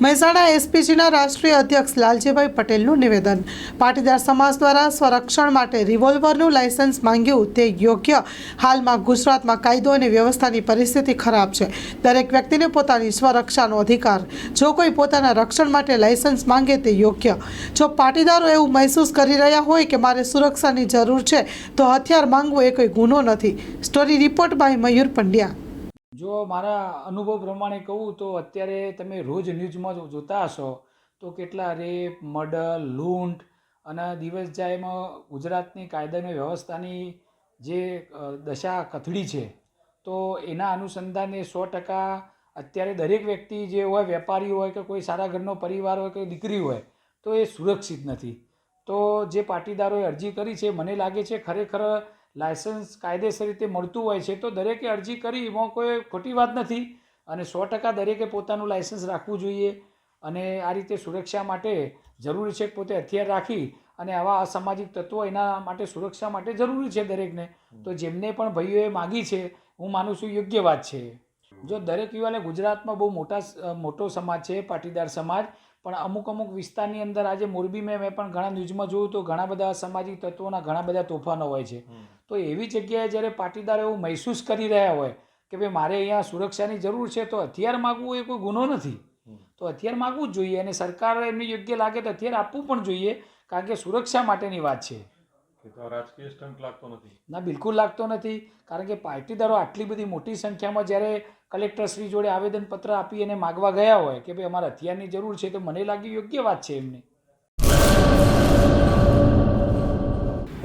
મહેસાણા એસપીજીના રાષ્ટ્રીય અધ્યક્ષ લાલજીભાઈ પટેલનું નિવેદન. પાટીદાર સમાજ દ્વારા સ્વરક્ષણ માટે રિવોલ્વરનું લાયસન્સ માંગ્યું તે યોગ્ય. હાલમાં ગુજરાતમાં કાયદો અને વ્યવસ્થાની પરિસ્થિતિ ખરાબ છે. દરેક વ્યક્તિને પોતાની સ્વરક્ષાનો અધિકાર. જો કોઈ પોતાના રક્ષણ માટે લાયસન્સ માંગે તે યોગ્ય. જો પાટીદારો એવું મહેસૂસ કરી રહ્યા હોય કે મારે સુરક્ષાની જરૂર છે, તો હથિયાર માંગવું એ કોઈ ગુનો નથી. Story report by Mayur Pandya. જો મારા અનુભવ પ્રમાણે કહું તો અત્યારે તમે રોજ ન્યૂઝમાં જોતા હશો, તો કેટલા રેપ, મર્ડર, લૂંટ અને દિવસ જાય ગુજરાતની કાયદાની વ્યવસ્થાની જે દશા કથળી છે, તો એના અનુસંધાને સો ટકા અત્યારે દરેક વ્યક્તિ જે હોય, વેપારી હોય કે કોઈ સારા ઘરનો પરિવાર હોય કે દીકરી હોય, તો એ સુરક્ષિત નથી. તો જે પાટીદારોએ અરજી કરી છે, મને લાગે છે ખરેખર લાયસન્સ કાયદેસર રીતે મળતું હોય છે, તો દરેકે અરજી કરી, એમાં કોઈ ખોટી વાત નથી. અને સો ટકા દરેકે પોતાનું લાયસન્સ રાખવું જોઈએ અને આ રીતે સુરક્ષા માટે જરૂરી છે પોતે હથિયાર રાખી અને આવા અસામાજિક તત્વો એના માટે સુરક્ષા માટે જરૂરી છે દરેકને. તો જેમને પણ ભાઈઓએ માગી છે, હું માનું છું યોગ્ય વાત છે. જો દરેક યુવાને ગુજરાતમાં બહુ મોટા મોટો સમાજ છે, પાટીદાર સમાજ, પણ અમુક અમુક વિસ્તારની અંદર આજે મોરબી મેં પણ ઘણા ન્યૂઝમાં જોયું તો ઘણા બધા સામાજિક તત્વોના ઘણા બધા તોફાનો હોય છે. તો એવી જગ્યાએ જ્યારે પાટીદારો એવું મહેસૂસ કરી રહ્યા હોય કે ભાઈ મારે અહીંયા સુરક્ષાની જરૂર છે તો હથિયાર માગવું એ કોઈ ગુનો નથી. તો હથિયાર માગવું જ જોઈએ અને સરકાર એમને યોગ્ય લાગે તો હથિયાર આપવું પણ જોઈએ કારણ કે સુરક્ષા માટેની વાત છે. કે તો આ રાજકીય સ્ટંટ લાગતો નથી. ના બિલકુલ લાગતો નથી કારણ કે પાટીદારો આટલી બધી મોટી સંખ્યામાં જ્યારે કલેક્ટરશ્રી જોડે આવેદનપત્ર આપી અને માગવા ગયા હોય કે ભાઈ અમારે હથિયારની જરૂર છે તો મને લાગ્યું યોગ્ય વાત છે એમની.